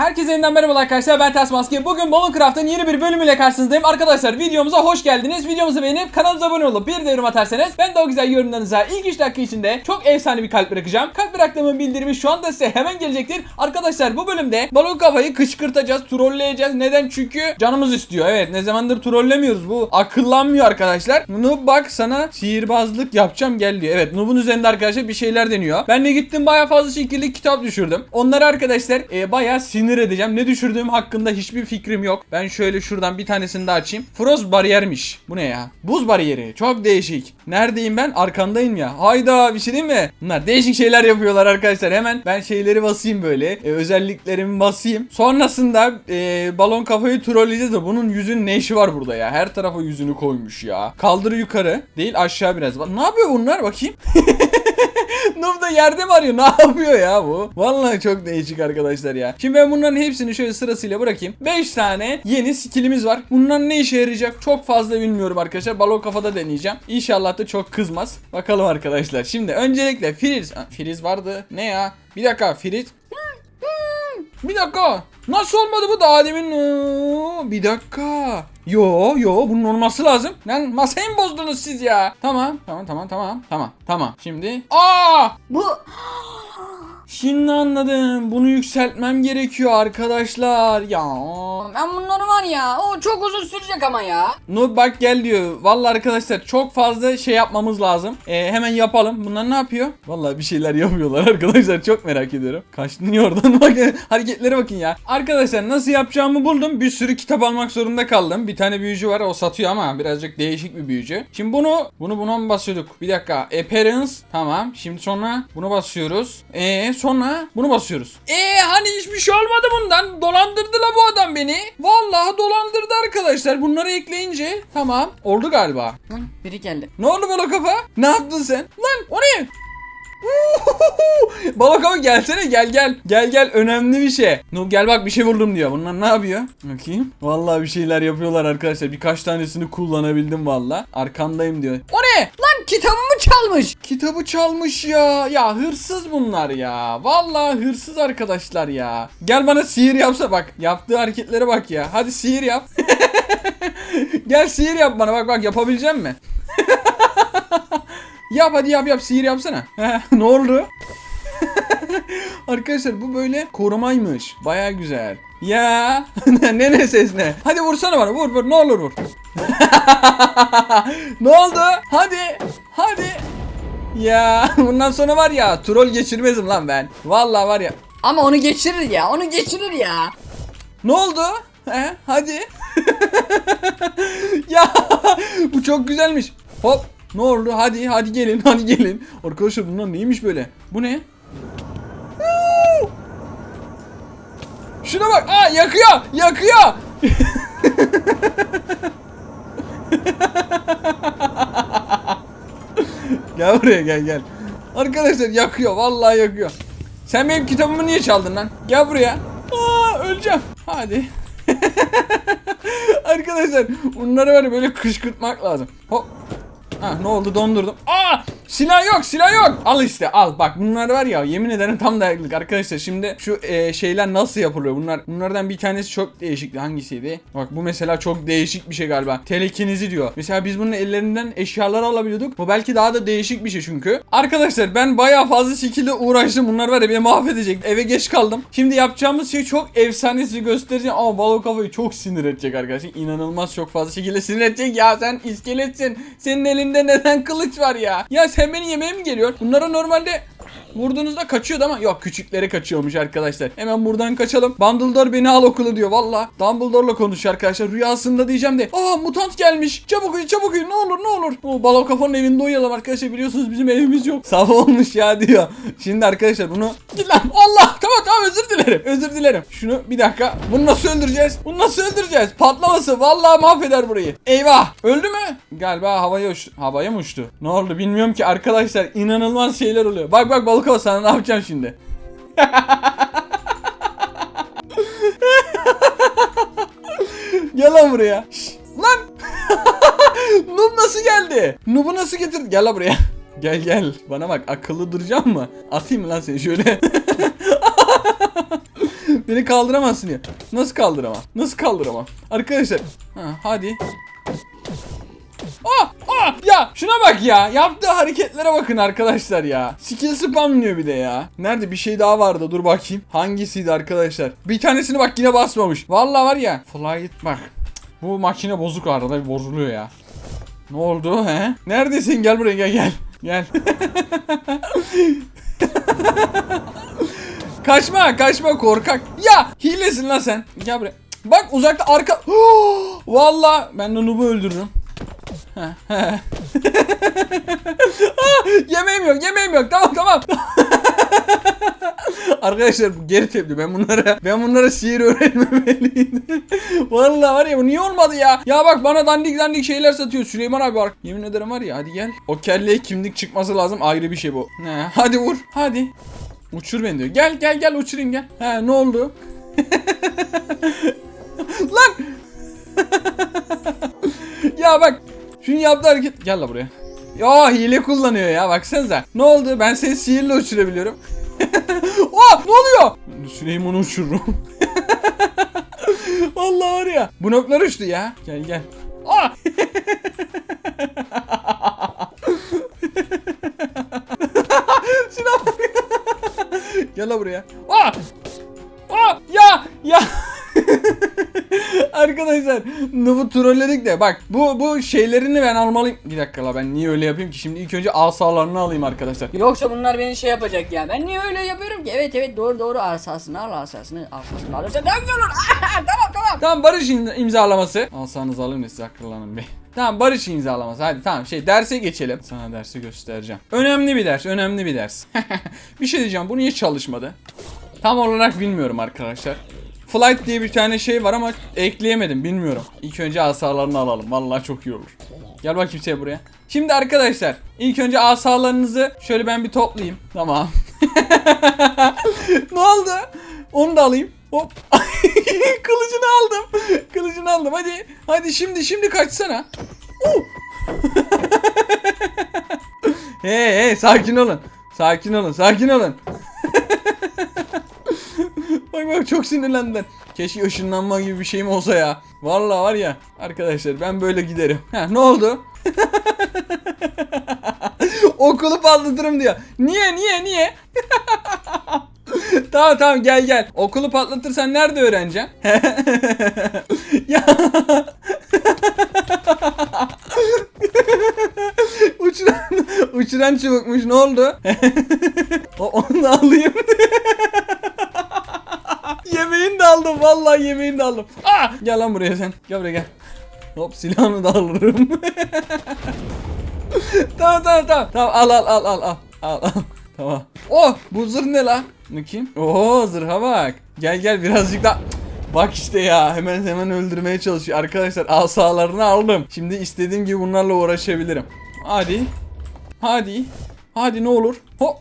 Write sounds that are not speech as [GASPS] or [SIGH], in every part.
Herkese yeniden merhaba arkadaşlar ben Ters Maske. Bugün Balon Craft'ın yeni bir bölümüyle karşınızdayım. Arkadaşlar videomuza hoş geldiniz. Videomuzu beğenip kanalımıza abone olup bir de yorum atarsanız ben de o güzel yorumlarınıza ilk 3 dakika içinde çok efsane bir kalp bırakacağım. Kalp bıraktığımın bildirimi şu anda size hemen gelecektir. Arkadaşlar bu bölümde balon kafayı kışkırtacağız, trolleyeceğiz. Neden? Çünkü canımız istiyor. Evet ne zamandır trollemiyoruz. Bu akıllanmıyor arkadaşlar. Noob bak sana sihirbazlık yapacağım gel diyor. Evet Noob'un üzerinde arkadaşlar bir şeyler deniyor. Ben de gittim baya fazla şekilde kitap düşürdüm. Onları arkadaşlar e, baya sinir edeceğim. Ne düşürdüğüm hakkında hiçbir fikrim yok. Ben şöyle şuradan bir tanesini de açayım. Frost bariyermiş. Bu ne ya? Buz bariyeri. Çok değişik. Neredeyim ben? Arkandayım ya. Hayda bir şey değil mi? Bunlar değişik şeyler yapıyorlar arkadaşlar. Hemen ben şeyleri basayım böyle. E, özelliklerimi basayım. Sonrasında e, balon kafayı trolleyeceğiz de bunun yüzünün ne işi var burada ya? Her tarafa yüzünü koymuş ya. Kaldır yukarı. Değil aşağı biraz. Ne yapıyor bunlar bakayım? [LAUGHS] Noob da yerde mi arıyor? [LAUGHS] Ne yapıyor ya bu? Vallahi çok değişik arkadaşlar ya. Şimdi ben bunların hepsini şöyle sırasıyla bırakayım. 5 tane yeni skillimiz var. Bunlar ne işe yarayacak? Çok fazla bilmiyorum arkadaşlar. Balon kafada deneyeceğim. İnşallah da çok kızmaz. Bakalım arkadaşlar. Şimdi öncelikle Firiz. Firiz vardı. Ne ya? Bir dakika Firiz. Bir dakika. Nasıl olmadı bu daha demin? Oo, Bir dakika. Yo yo bunun olması lazım. Lan masayı mı bozdunuz siz ya? Tamam tamam tamam tamam tamam tamam. Şimdi aa Bu şimdi anladım. Bunu yükseltmem gerekiyor arkadaşlar. Ya. ben bunları var ya o çok uzun sürecek ama ya. Noob bak gel diyor. Vallahi arkadaşlar çok fazla şey yapmamız lazım. Ee, hemen yapalım. Bunlar ne yapıyor? Vallahi bir şeyler yapıyorlar [LAUGHS] arkadaşlar. Çok merak ediyorum. Kaçtın oradan [LAUGHS] bak. Hareketlere bakın ya. Arkadaşlar nasıl yapacağımı buldum. Bir sürü kitap almak zorunda kaldım. Bir tane büyücü var. O satıyor ama birazcık değişik bir büyücü. Şimdi bunu bunu buna mı basıyorduk? Bir dakika. Appearance. Tamam. Şimdi sonra bunu basıyoruz. Ee sonra bunu basıyoruz. Ee hani hiçbir şey olmadı bundan. Dolandırdı la bu adam beni. Vallahi dolandırdı arkadaşlar. Bunları ekleyince tamam. Oldu galiba. Hı, biri geldi. Ne oldu balo kafa? Ne yaptın sen? Lan o ne? Balo kafa gelsene gel gel. Gel gel önemli bir şey. Noob gel bak bir şey buldum diyor. Bunlar ne yapıyor? Bakayım. Vallahi bir şeyler yapıyorlar arkadaşlar. Birkaç tanesini kullanabildim valla. Arkandayım diyor. O ne? Lan kitabımı çalmış. Kitabı çalmış ya. Ya hırsız bunlar ya. Vallahi hırsız arkadaşlar ya. Gel bana sihir yapsa bak. Yaptığı hareketlere bak ya. Hadi sihir yap. [LAUGHS] Gel sihir yap bana bak bak yapabilecek mi? Yap hadi yap yap sihir yapsana. [LAUGHS] ne oldu? [LAUGHS] Arkadaşlar bu böyle korumaymış. Baya güzel. Ya [LAUGHS] ne ne ses ne? Hadi vursana bana vur vur ne olur vur. ne oldu? Hadi. Hadi. Ya bundan sonra var ya troll geçirmezim lan ben. Vallahi var ya. Ama onu geçirir ya onu geçirir ya. Ne oldu? He, hadi. ya bu çok güzelmiş. Hop. Ne oldu? Hadi hadi gelin hadi gelin. Arkadaşlar bunlar neymiş böyle? Bu ne? Şuna bak. Aa yakıyor. Yakıyor. [LAUGHS] gel buraya gel gel. Arkadaşlar yakıyor. Vallahi yakıyor. Sen benim kitabımı niye çaldın lan? Gel buraya. Aa öleceğim. Hadi. [LAUGHS] Arkadaşlar bunları böyle kışkırtmak lazım. Hop. Ha ne oldu dondurdum. Aa silah yok silah yok. Al işte al bak bunlar var ya yemin ederim tam dayaklık arkadaşlar. Şimdi şu e, şeyler nasıl yapılıyor bunlar. Bunlardan bir tanesi çok değişikti hangisiydi? Bak bu mesela çok değişik bir şey galiba. Telekinizi diyor. Mesela biz bunun ellerinden eşyalar alabiliyorduk. Bu belki daha da değişik bir şey çünkü. Arkadaşlar ben bayağı fazla şekilde uğraştım. Bunlar var ya beni mahvedecek. Eve geç kaldım. Şimdi yapacağımız şey çok efsanesi göstereceğim ama balon kafayı çok sinir edecek arkadaşlar. İnanılmaz çok fazla şekilde sinir edecek ya sen iskeletsin. Senin elinde neden kılıç var ya? Ya sen beni yemeye mi geliyor? Bunlara normalde Vurduğunuzda kaçıyordu ama yok küçükleri kaçıyormuş arkadaşlar. Hemen buradan kaçalım. Dumbledore beni al okulu diyor valla. Dumbledore'la konuşuyor arkadaşlar. Rüyasında diyeceğim de. Aa mutant gelmiş. Çabuk uyu çabuk uyu ne olur ne olur. O balon kafanın evinde uyuyalım arkadaşlar. Biliyorsunuz bizim evimiz yok. [LAUGHS] Sabah olmuş ya diyor. Şimdi arkadaşlar bunu. Git lan Allah tamam tamam özür dilerim. Özür dilerim. Şunu bir dakika. Bunu nasıl öldüreceğiz? Bunu nasıl öldüreceğiz? Patlaması vallahi mahveder burayı. Eyvah. Öldü mü? Galiba havaya uçtu. Havaya mı uçtu? Ne oldu bilmiyorum ki arkadaşlar. inanılmaz şeyler oluyor. Bak bak balık ol sana ne yapacağım şimdi? [LAUGHS] Gel lan buraya. Şş, lan. [LAUGHS] Noob nasıl geldi? Noob'u nasıl getirdin? Gel lan buraya. [LAUGHS] Gel gel. Bana bak akıllı duracağım mı? Atayım mı lan seni şöyle? [LAUGHS] Beni kaldıramazsın ya. Nasıl kaldıramam? Nasıl kaldıramam? Arkadaşlar. Ha, hadi. Aa, aa, ya şuna bak ya. Yaptığı hareketlere bakın arkadaşlar ya. Skill spamlıyor bir de ya. Nerede bir şey daha vardı. Dur bakayım. Hangisiydi arkadaşlar? Bir tanesini bak yine basmamış. Vallahi var ya. Flight bak. Bu makine bozuk arada bir bozuluyor ya. Ne oldu he? Neredesin? Gel buraya gel gel. Gel. [LAUGHS] kaçma kaçma korkak. Ya hilesin lan sen. Gel buraya. Bak uzakta arka. [GASPS] Vallahi ben de Nub'u öldürürüm. Ah, [LAUGHS] yemeğim yok yemeğim yok tamam tamam. [LAUGHS] Arkadaşlar bu geri tepki ben bunlara ben bunlara sihir öğrenmemeliydim. [LAUGHS] Vallahi var ya bu niye olmadı ya? Ya bak bana dandik dandik şeyler satıyor Süleyman abi var. Yemin ederim var ya hadi gel. O kelleye kimlik çıkması lazım ayrı bir şey bu. He, hadi vur hadi. Uçur beni diyor. Gel gel gel uçurayım gel. He ne oldu? [LAUGHS] Lan! [LAUGHS] ya bak şunu yaptı hareket. Gel la buraya. Ya hile kullanıyor ya baksanıza. Ne oldu? Ben seni sihirle uçurabiliyorum. [LAUGHS] Aa ne oluyor? Süleyman'ı uçururum. Vallahi var ya. Bu noktalar uçtu ya. Gel gel. Aa! Gel la buraya. Aa! Aa! Ya! Ya! Arkadaşlar Nub'u trolledik de bak bu bu şeylerini ben almalıyım. Bir dakika la ben niye öyle yapayım ki şimdi ilk önce asalarını alayım arkadaşlar. Yoksa bunlar beni şey yapacak ya. Ben niye öyle yapıyorum ki? Evet evet doğru doğru asasını al asasını asasını alırsa güzel olur. tamam tamam. Tamam barış im- imzalaması. Alsanız alın da siz akıllanın be. Tamam barış imzalaması hadi tamam şey derse geçelim. Sana dersi göstereceğim. Önemli bir ders önemli bir ders. [LAUGHS] bir şey diyeceğim bu niye çalışmadı? Tam olarak bilmiyorum arkadaşlar. Flight diye bir tane şey var ama ekleyemedim bilmiyorum. İlk önce asalarını alalım. Vallahi çok iyi olur. Gel bakayım şey buraya. Şimdi arkadaşlar ilk önce asalarınızı şöyle ben bir toplayayım. Tamam. [LAUGHS] ne oldu? Onu da alayım. Hop. [LAUGHS] Kılıcını aldım. Kılıcını aldım. Hadi. Hadi şimdi şimdi kaçsana. Uh. [LAUGHS] hey hey sakin olun. Sakin olun. Sakin olun. Bak bak çok sinirlendiler. Keşke ışınlanma gibi bir şeyim olsa ya. Vallahi var ya arkadaşlar ben böyle giderim. Ha ne oldu? [LAUGHS] Okulu patlatırım diyor. Niye niye niye? [LAUGHS] tamam tamam gel gel. Okulu patlatırsan nerede öğreneceksin? [LAUGHS] ya. uçuran, uçuran çubukmuş ne oldu? O- Onu alayım. Aldım vallahi yemeğini de aldım. Ah! Gel lan buraya sen. Gel buraya gel. Hop silahını da alırım. [LAUGHS] tamam tamam tamam. Tamam al al al al al. Al al. Tamam. Oh bu zırh ne lan? Bakayım. Oo zırha bak. Gel gel birazcık daha. Bak işte ya hemen hemen öldürmeye çalışıyor. Arkadaşlar asalarını aldım. Şimdi istediğim gibi bunlarla uğraşabilirim. Hadi. Hadi. Hadi ne olur. Hop.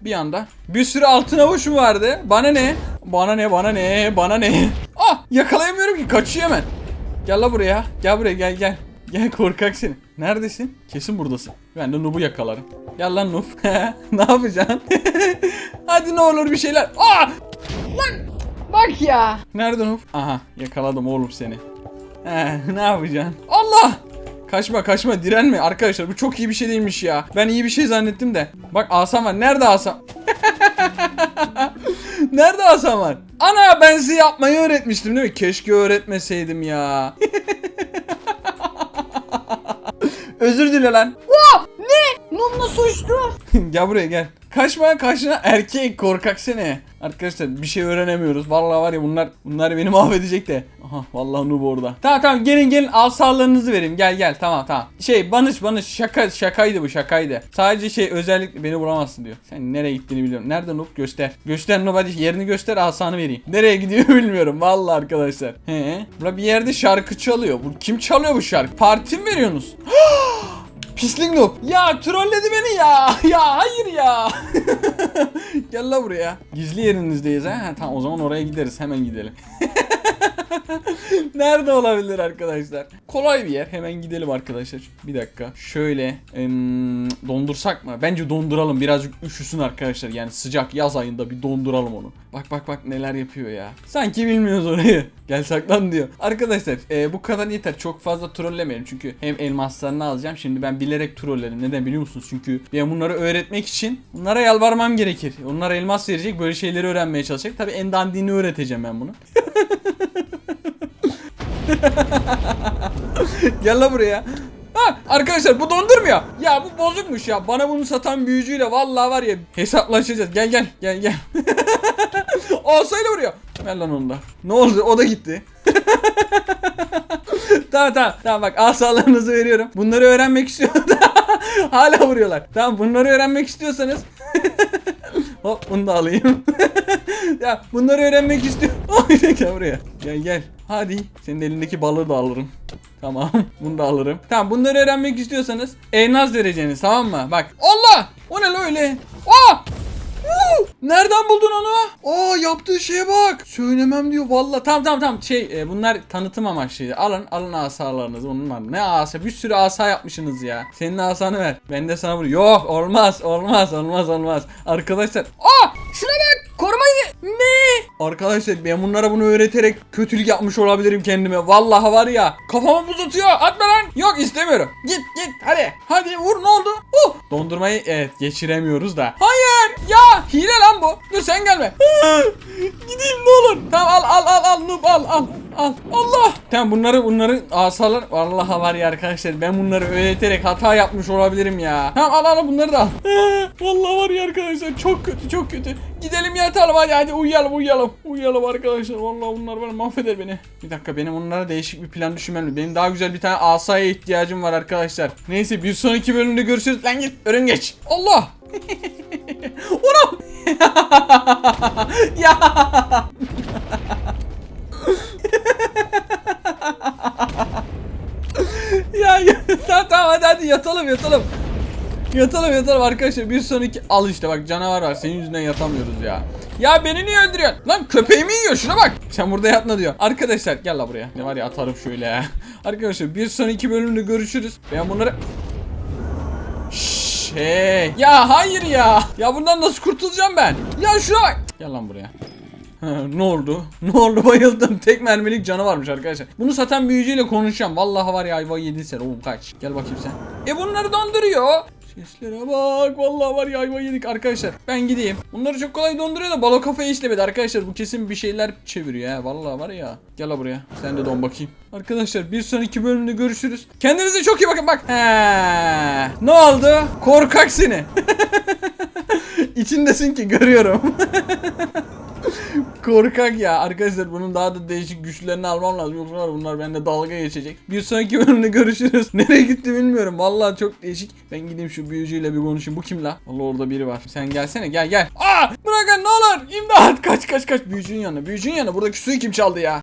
Bir anda. Bir sürü altın avuç mu vardı? Bana ne? Bana ne? Bana ne? Bana ne? [LAUGHS] Ah yakalayamıyorum ki kaçıyor hemen. Gel la buraya. Gel buraya gel gel. Gel korkak seni. Neredesin? Kesin buradasın. Ben de Nub'u yakalarım. Gel lan Nub. [LAUGHS] ne yapacaksın? [LAUGHS] Hadi ne olur bir şeyler. Aa! Bak ya. Nerede Nub? Aha yakaladım oğlum seni. He, ne yapacaksın? Allah! Kaçma kaçma direnme arkadaşlar bu çok iyi bir şey değilmiş ya. Ben iyi bir şey zannettim de. Bak asam var. Nerede asam? [LAUGHS] Nerede asam var? Ana ben size yapmayı öğretmiştim değil mi? Keşke öğretmeseydim ya. [LAUGHS] Özür dile lan. Num nasıl uçtu? gel buraya gel. Kaçma kaçma erkek korkak seni. Arkadaşlar bir şey öğrenemiyoruz. Vallahi var ya bunlar bunlar beni [LAUGHS] mahvedecek de. Aha vallahi noob orada. Tamam tamam gelin gelin al sağlığınızı vereyim. Gel gel tamam tamam. Şey banış banış şaka şakaydı bu şakaydı. Sadece şey özellikle beni vuramazsın diyor. Sen nereye gittiğini biliyorum. Nerede noob göster. Göster noob hadi yerini göster asanı vereyim. Nereye gidiyor [LAUGHS] bilmiyorum vallahi arkadaşlar. He. Burada bir yerde şarkı çalıyor. Bu kim çalıyor bu şarkı? Parti mi veriyorsunuz? [GASPS] Pislik noob. Ya trolledi beni ya. [LAUGHS] Ya hayır ya. [LAUGHS] Gel la buraya. Gizli yerinizdeyiz ha. Tamam o zaman oraya gideriz. Hemen gidelim. [LAUGHS] [LAUGHS] Nerede olabilir arkadaşlar? Kolay bir yer. Hemen gidelim arkadaşlar. Bir dakika. Şöyle em, dondursak mı? Bence donduralım. Birazcık üşüsün arkadaşlar. Yani sıcak yaz ayında bir donduralım onu. Bak bak bak neler yapıyor ya. Sanki bilmiyoruz orayı. [LAUGHS] Gel saklan diyor. Arkadaşlar e, bu kadar yeter. Çok fazla trollemeyelim. Çünkü hem elmaslarını alacağım. Şimdi ben bilerek trollerim. Neden biliyor musunuz? Çünkü ben bunları öğretmek için bunlara yalvarmam gerekir. Onlar elmas verecek. Böyle şeyleri öğrenmeye çalışacak. Tabi en dandini öğreteceğim ben bunu. [LAUGHS] [LAUGHS] Gel la buraya. Ha, arkadaşlar bu dondurmuyor. Ya bu bozukmuş ya. Bana bunu satan büyücüyle vallahi var ya hesaplaşacağız. Gel gel gel gel. [LAUGHS] Olsaydı vuruyor. Ver lan onu da. Ne oldu? O da gitti. [LAUGHS] tamam tamam tamam bak asalarınızı veriyorum. Bunları öğrenmek istiyorum. Hala vuruyorlar. Tamam bunları öğrenmek istiyorsanız Hop bunu da alayım. [LAUGHS] ya bunları öğrenmek istiyorum. [LAUGHS] gel buraya. Gel gel. Hadi. Senin elindeki balığı da alırım. Tamam. [LAUGHS] Bunu da alırım. Tamam bunları öğrenmek istiyorsanız elnaz vereceğiniz tamam mı? Bak. Allah! O ne öyle? Aa! Nereden buldun onu? Aa yaptığı şeye bak. Söylemem diyor valla. Tamam tamam tamam. Şey e, bunlar tanıtım amaçlıydı. Alın alın asalarınızı. Bunlar ne asa? Bir sürü asa yapmışsınız ya. Senin asanı ver. Ben de sana vuruyor. Yok olmaz olmaz olmaz olmaz. Arkadaşlar. Aa! Şuna bak. Korumayı. Ne? Arkadaşlar ben bunlara bunu öğreterek kötülük yapmış olabilirim kendime. Vallahi var ya. Kafamı buz atıyor. Atma lan. Yok istemiyorum. Git git hadi. Hadi vur ne oldu? Uh. Dondurmayı evet geçiremiyoruz da. Hayır. Ya hile lan bu. Dur sen gelme. [LAUGHS] Gideyim ne olur. Tamam al al al al noob al al. Al. Allah. Tamam bunları bunları asalar. Vallahi var ya arkadaşlar ben bunları öğreterek hata yapmış olabilirim ya. Tamam al al bunları da al. [LAUGHS] Vallahi var ya arkadaşlar çok kötü çok kötü. Gidelim yatalım hadi hadi uyuyalım uyuyalım. Uyuyalım arkadaşlar. Vallahi bunlar bana mahveder beni. Bir dakika benim onlara değişik bir plan düşünmem. Benim daha güzel bir tane asaya ihtiyacım var arkadaşlar. Neyse bir sonraki bölümde görüşürüz. Lan git örümgeç. Allah. [LAUGHS] Ulan. [LAUGHS] ya. [LAUGHS] ya, tamam tamam hadi hadi yatalım yatalım. Yatalım yatalım arkadaşlar bir sonraki al işte bak canavar var senin yüzünden yatamıyoruz ya. Ya beni niye öldürüyorsun? Lan köpeğimi yiyor şuna bak. Sen burada yatma diyor. Arkadaşlar gel la buraya. Ne var ya atarım şöyle. [LAUGHS] Arkadaşlar bir sonraki bölümde görüşürüz. Ben bunları... Şşş, hey. Ya hayır ya. Ya bundan nasıl kurtulacağım ben? Ya şuna bak. Gel lan buraya. [LAUGHS] Ne oldu? Ne oldu bayıldım. Tek mermilik canı varmış arkadaşlar. Bunu satan büyücüyle konuşacağım. Vallahi var ya ayva yedin sen. Oğlum kaç. Gel bakayım sen. E bunları donduruyor. Seslere bak. Vallahi var ya ayva yedik arkadaşlar. Ben gideyim. Bunları çok kolay donduruyor da balo kafayı işlemedi arkadaşlar. Bu kesin bir şeyler çeviriyor ha. Vallahi var ya. Gel buraya. Sen de don bakayım. Arkadaşlar bir sonraki bölümde görüşürüz. Kendinize çok iyi bakın bak. He. Ne oldu? Korkak seni. [LAUGHS] İçindesin ki görüyorum. [LAUGHS] Korkak ya. Arkadaşlar bunun daha da değişik güçlerini almam lazım. Yoksa bunlar bende dalga geçecek. Bir sonraki [LAUGHS] bölümde görüşürüz. Nereye gitti bilmiyorum. Vallahi çok değişik. Ben gideyim şu büyücüyle bir konuşayım. Bu kim la? Vallahi orada biri var. Sen gelsene gel gel. Aa! Bırakın ne olur. İmdat. Kaç kaç kaç. Büyücünün yanına. Büyücünün yanına. Buradaki suyu kim çaldı ya?